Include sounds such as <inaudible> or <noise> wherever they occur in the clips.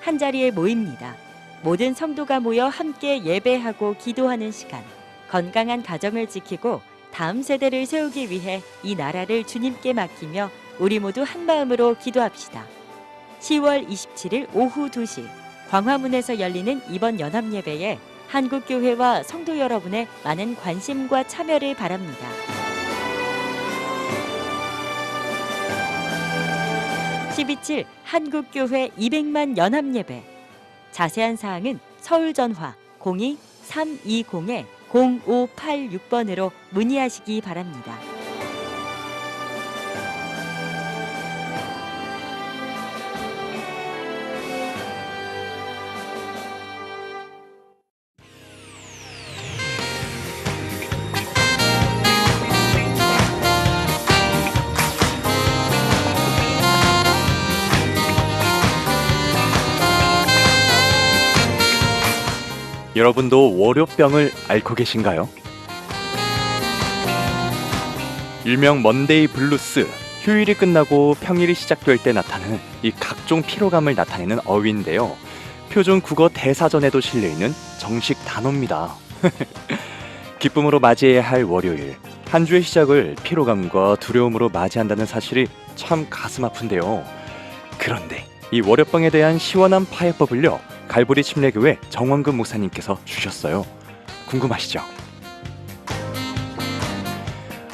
한 자리에 모입니다. 모든 성도가 모여 함께 예배하고 기도하는 시간. 건강한 가정을 지키고 다음 세대를 세우기 위해 이 나라를 주님께 맡기며 우리 모두 한 마음으로 기도합시다. 10월 27일 오후 2시 광화문에서 열리는 이번 연합 예배에 한국 교회와 성도 여러분의 많은 관심과 참여를 바랍니다. 12.7 한국교회 200만 연합예배 자세한 사항은 서울전화 02-320-0586번으로 문의하시기 바랍니다. 여러분도 월요병을 앓고 계신가요? 일명 먼데이 블루스, 휴일이 끝나고 평일이 시작될 때 나타나는 이 각종 피로감을 나타내는 어휘인데요. 표준 국어 대사전에도 실려 있는 정식 단어입니다. <laughs> 기쁨으로 맞이해야 할 월요일. 한 주의 시작을 피로감과 두려움으로 맞이한다는 사실이 참 가슴 아픈데요. 그런데 이 월요병에 대한 시원한 파해법을요. 갈보리 침례교회 정원근 목사님께서 주셨어요. 궁금하시죠?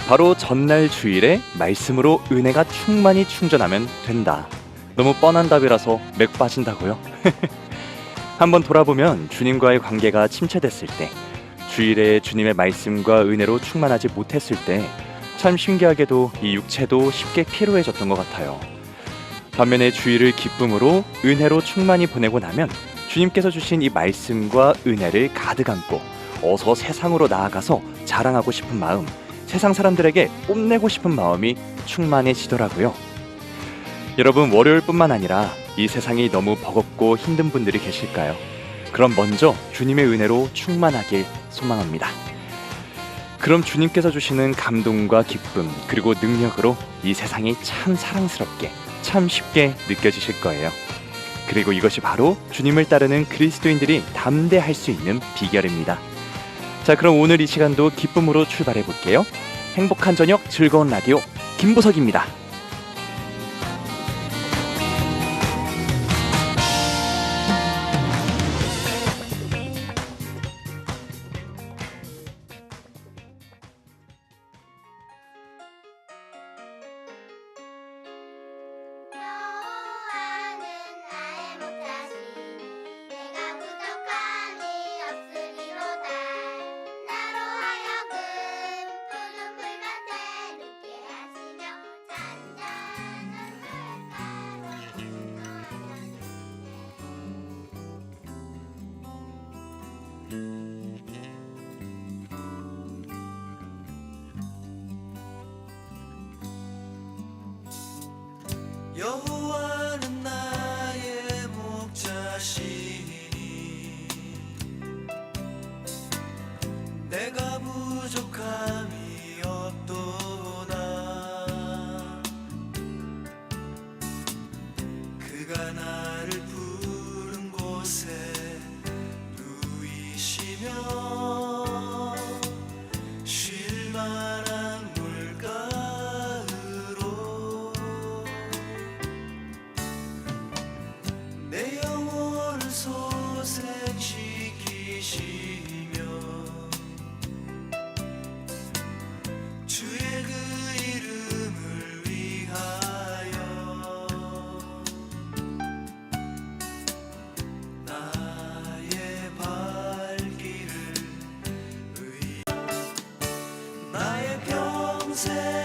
바로 전날 주일에 말씀으로 은혜가 충만히 충전하면 된다. 너무 뻔한 답이라서 맥 빠진다고요? <laughs> 한번 돌아보면 주님과의 관계가 침체됐을 때, 주일에 주님의 말씀과 은혜로 충만하지 못했을 때, 참 신기하게도 이 육체도 쉽게 피로해졌던 것 같아요. 반면에 주일을 기쁨으로 은혜로 충만히 보내고 나면 주님께서 주신 이 말씀과 은혜를 가득 안고 어서 세상으로 나아가서 자랑하고 싶은 마음, 세상 사람들에게 뽐내고 싶은 마음이 충만해지더라고요. 여러분 월요일뿐만 아니라 이 세상이 너무 버겁고 힘든 분들이 계실까요? 그럼 먼저 주님의 은혜로 충만하길 소망합니다. 그럼 주님께서 주시는 감동과 기쁨 그리고 능력으로 이 세상이 참 사랑스럽게 참 쉽게 느껴지실 거예요. 그리고 이것이 바로 주님을 따르는 그리스도인들이 담대할 수 있는 비결입니다. 자, 그럼 오늘 이 시간도 기쁨으로 출발해 볼게요. 행복한 저녁 즐거운 라디오 김보석입니다. 여호와는 나의 목자시니 내가 부족함이 없도다 그가 나의 평생의 선